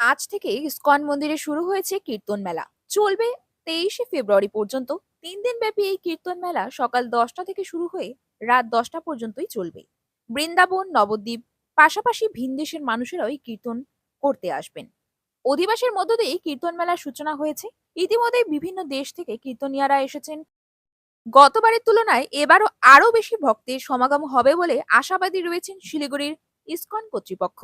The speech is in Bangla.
আজ থেকে ইস্কন মন্দিরে শুরু হয়েছে কীর্তন মেলা। চলবে তেইশে ফেব্রুয়ারি পর্যন্ত। তিন দিন ব্যাপী এই কীর্তন মেলা সকাল দশটা থেকে শুরু হয়ে রাত দশটা পর্যন্তই চলবে। বৃন্দাবন, নবদ্বীপ, পাশাপাশি ভিনদেশের মানুষেরাও এই কীর্তন করতে আসবেন। অধিবাসের মধ্য দিয়ে কীর্তন মেলার সূচনা হয়েছে। ইতিমধ্যে বিভিন্ন দেশ থেকে কীর্তনিয়ারা এসেছেন। গতবারের তুলনায় এবারও আরও বেশি ভক্তের সমাগম হবে বলে আশাবাদী রয়েছেন শিলিগুড়ির ইস্কন কর্তৃপক্ষ।